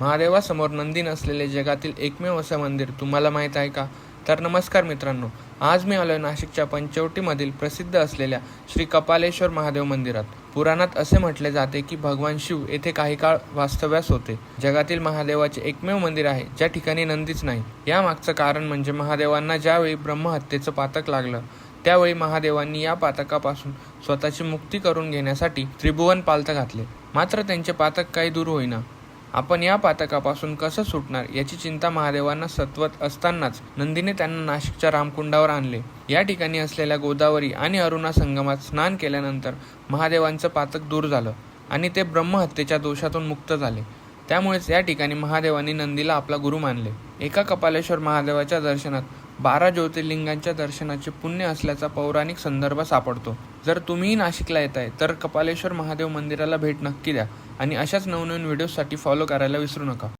महादेवासमोर नंदी नसलेले जगातील एकमेव असं मंदिर तुम्हाला माहीत आहे का? तर नमस्कार मित्रांनो आज मी आलोय नाशिकच्या पंचवटीमधील प्रसिद्ध असलेल्या श्री कपालेश्वर महादेव मंदिरात. पुराणात असे म्हटले जाते की भगवान शिव येथे काही काळ वास्तव्यास होते. जगातील महादेवाचे एकमेव मंदिर आहे ज्या ठिकाणी नंदीच नाही. यामागचं कारण म्हणजे महादेवांना ज्यावेळी ब्रह्महत्येचं पातक लागलं त्यावेळी महादेवांनी या पातकापासून स्वतःची मुक्ती करून घेण्यासाठी त्रिभुवन पालत घातले. मात्र त्यांचे पातक काही दूर होईना. आपण या पातकापासून कसं सुटणार याची चिंता महादेवांना सत्वत असतानाच नंदीने त्यांना नाशिकच्या रामकुंडावर आणले. या ठिकाणी असलेल्या गोदावरी आणि अरुणा संगमात स्नान केल्यानंतर महादेवांचं पातक दूर झालं आणि ते ब्रह्महत्येच्या दोषातून मुक्त झाले. त्यामुळेच या ठिकाणी महादेवांनी नंदीला आपला गुरु मानले. एका कपालेश्वर महादेवाच्या दर्शनात बारा ज्योतिर्लिंगांच्या दर्शनाचे पुण्य असल्याचा पौराणिक संदर्भ सापडतो. जर तुम्हीही नाशिकला येत आहे तर कपालेश्वर महादेव मंदिराला भेट नक्की द्या. आणि अशाच नवनवीन व्हिडिओसाठी फॉलो करायला विसरू नका.